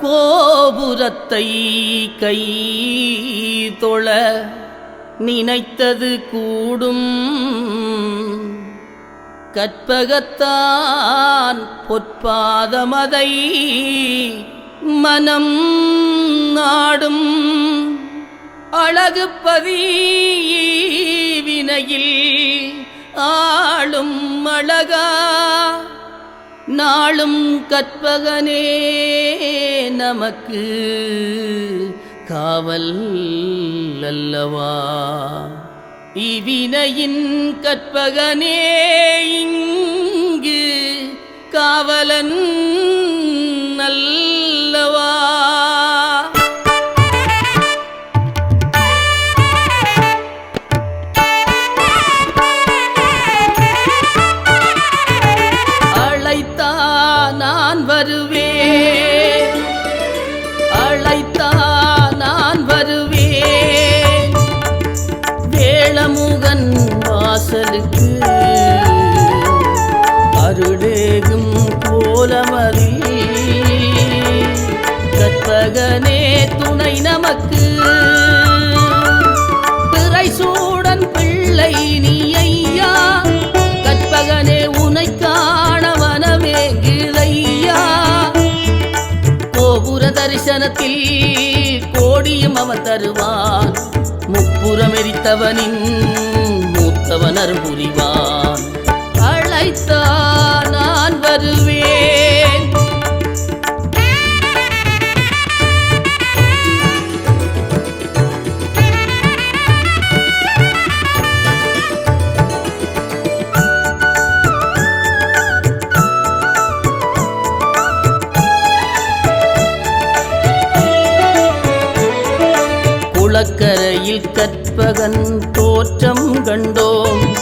கோபுரத்தை கை தொழ நினைத்தது கூடும். கற்பகத்தான் பொற்பாதமதை மனம் நாடும். அழகு வினையில் ஆளும் அழகா நாளும் கற்பகனே நமக்கு காவல் அல்லவா? இவினையின் கற்பகனே இங்கு காவலன் நல்ல கற்பகனே துணை நமக்கு. பிறை சூடன் பிள்ளை நீ ஐயா. கற்பகனே உனை காண வனமேங்கிழையா கோபுர தரிசனத்தில் கோடியும் அவன் தருவான். முப்புறம் மூத்தவனர் புரிவான். அழைத்தார் குளக்கரையில் கற்பகன் தோற்றம் கண்டோம்.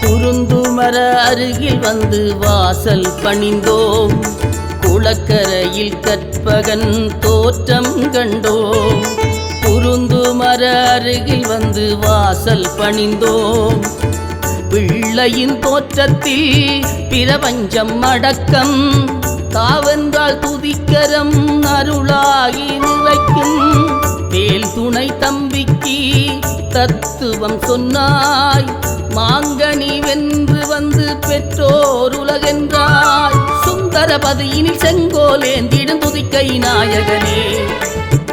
குறுந்துமர அருகில் வந்து வாசல் பணிந்தோம். குளக்கரையில் கற்பகன் தோற்றம் கண்டோம். குறுந்துமர அருகில் வந்து வாசல் பணிந்தோம். பிள்ளையின் தோற்றத்தில் பிரபஞ்சம் அடக்கம். காவென்றால் துதிக்கரம் அருளாகி தத்துவம் சொன்னாய். மாங்கனி வென்று வந்து பெற்றோர் உலகென்றாய். சுந்தரபதியினில் செங்கோலேந்திடும் துதிக்கை நாயகனே.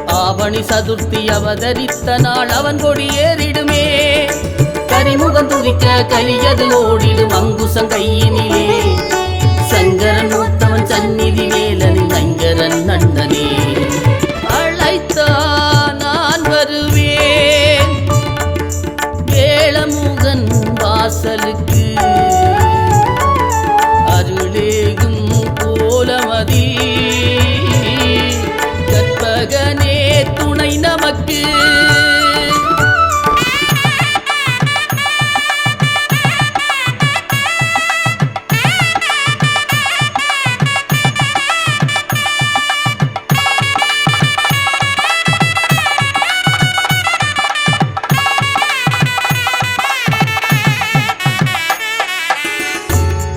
ஆவணி சதுர்த்தி அவதரித்த நாள் அவன் கொடியேறிடுமே கரிமுகம் துதிக்க கலியது ஓடிடும் அங்குசம் கையினிலே சங்கரன் மூத்தவன் சந்நிதி வாசலுக்கு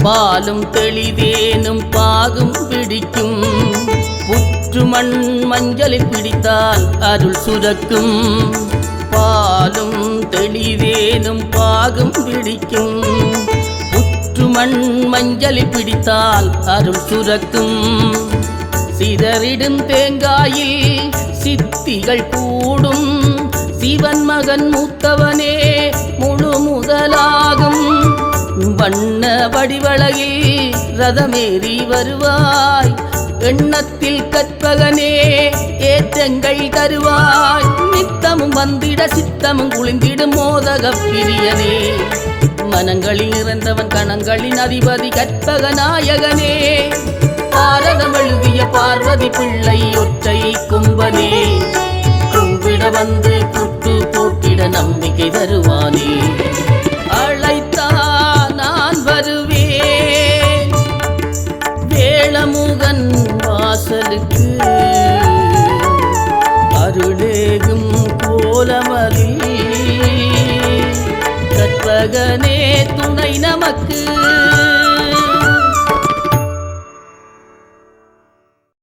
பாலும் தெளிதேனும் பாகும் பிடிக்கும். புற்று மண் மஞ்சளை பிடித்தால் அருள் சுரக்கும். பாலும் தெளிதேனும் பாகும் பிடிக்கும். புற்று மண் மஞ்சளை பிடித்தால் அருள் சுரக்கும். சிதறிடும் தேங்காயில் சித்திகள் கூடும். சிவன் மகன் மூத்தவனே வண்ண வடிவழகில் ரதமேறி வருவாய். எண்ணத்தில் கற்பகனே ஏற்றங்கள் தருவாய். நித்தமும் வந்திட சித்தமும் குளிந்திடும் மோதக பிரியனே. மனங்களில் இறந்தவன் கணங்களின் அதிபதி கற்பக நாயகனே. பாரதம் எழுதிய பார்வதி பிள்ளை ஒற்றை கும்பனே. கும்பிட வந்து கூட்டு போட்டிட நம்பிக்கை தருவானே. வாசலுக்கு அருளேகும் கோலமதி. கற்பகனே துணை நமக்கு.